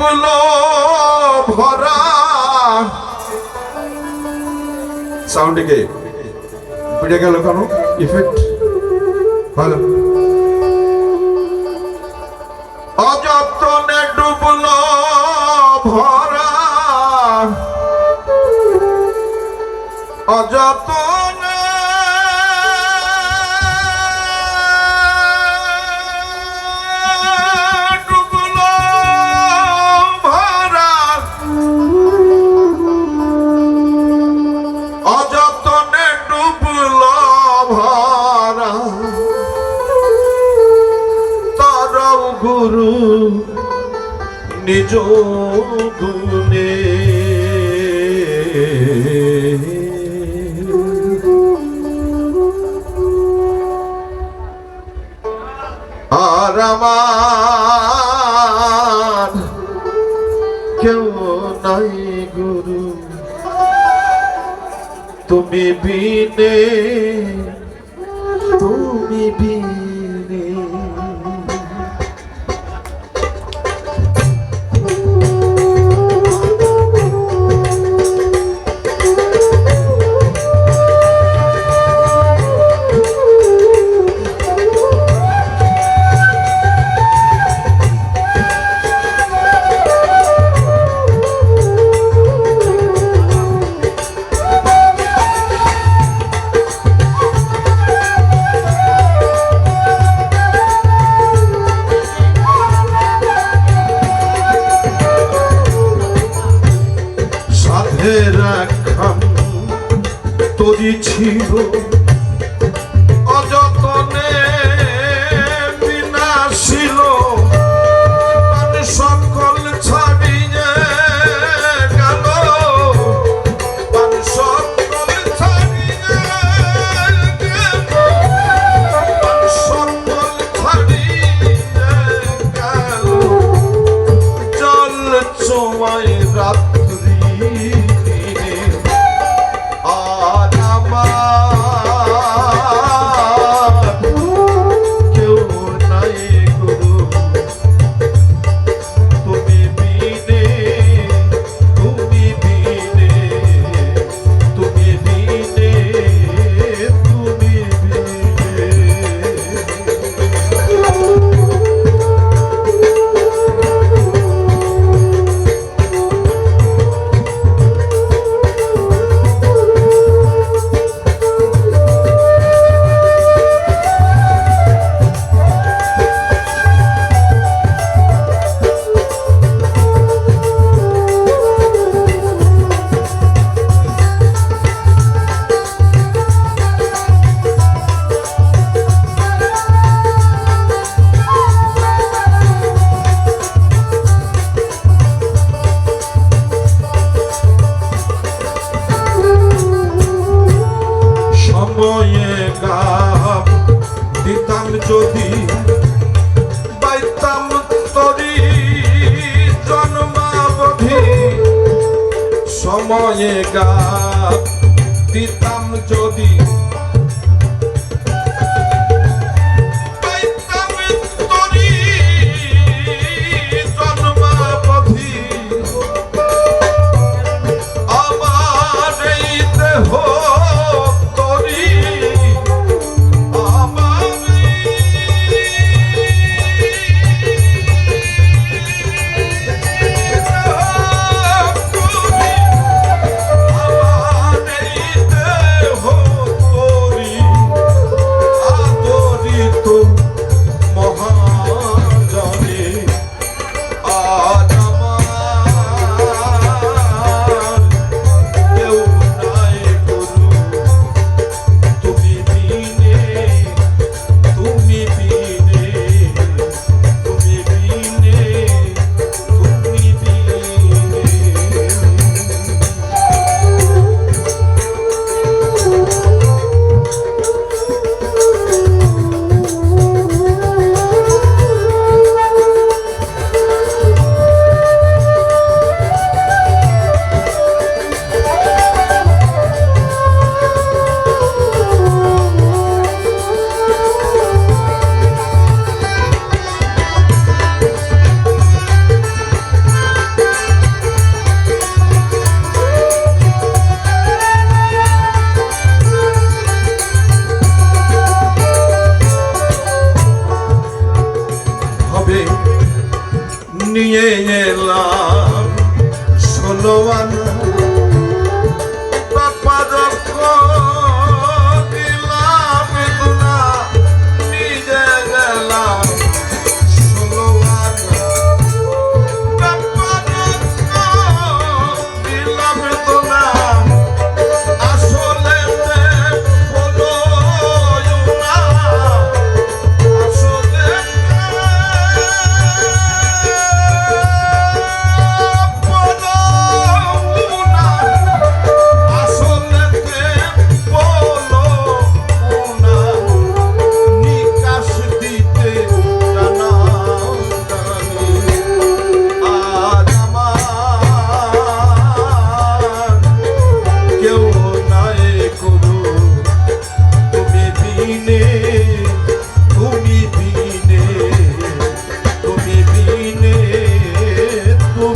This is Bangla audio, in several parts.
গুলো ভরা। সাউন্ডটিকে পিটে গেল কেন? ইফেক্ট ভালো। অযত্নে ডুবলো ভরা। অযত্ন নিজ গুণে আর আমার কেউ নাই গুরু। তুমি বিনে তুমি বিনে। ছিল মনে গা দিতাম যদি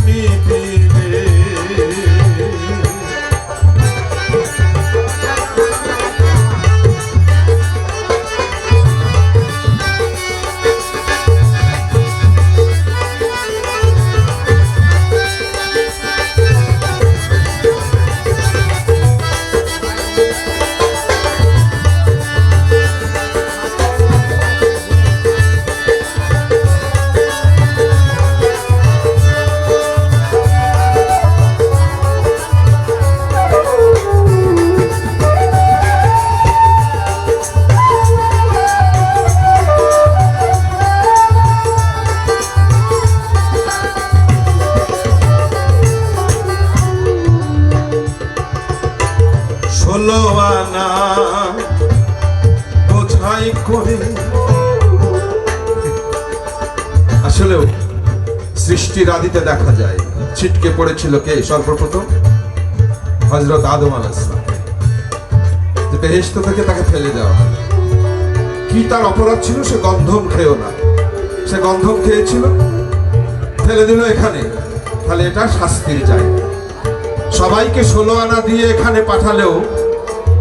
তুমি করে। আসলেও সৃষ্টির আদিতে দেখা যায়, ছিটকে পড়েছিল কে? সর্বপ্রথম হজরত আদম যে বেহেস্ত থেকে তাকে ফেলে দেওয়া কি তার অপরাধ ছিল? সে গন্ধম খেয়েও না। সে গন্ধম খেয়েছিল, ফেলে দিল এখানে। তাহলে এটা শাস্তির যায় সবাইকে ষোলো আনা দিয়ে এখানে পাঠালেও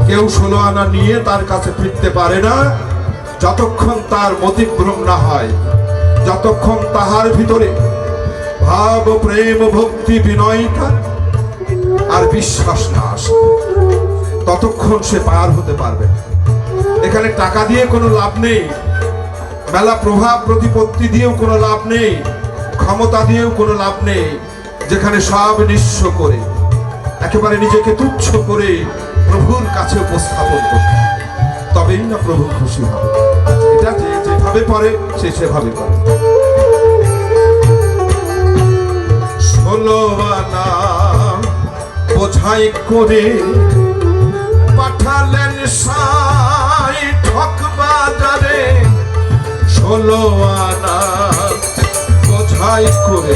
কেউ ষোলো আনা নিয়ে তার কাছে ফিরতে পারে না। যতক্ষণ তার মতিভ্রম না হয়, যতক্ষণ তাহার ভিতরে ভাব, প্রেম, ভক্তি বিনয়িতা আর বিশ্বাস না আসে, ততক্ষণ সে পার হতে পারবে এখানে টাকা দিয়ে কোনো লাভ নেই, মেলা প্রভাব, প্রতিপত্তি দিয়েও কোনো লাভ নেই, ক্ষমতা দিয়েও কোনো লাভ নেই, যেখানে সব নিঃস্ব করে, একেবারে নিজেকে তুচ্ছ করে প্রভুর কাছে উপস্থাপন করতে। তবেই না প্রভু খুশি হবে। এটা যে যেভাবে পারে, সে সেভাবে করে ষোলো বোঝাই করে পাঠালেন সাই ঠক বাজারে। ষোলো আনা বোঝাই করে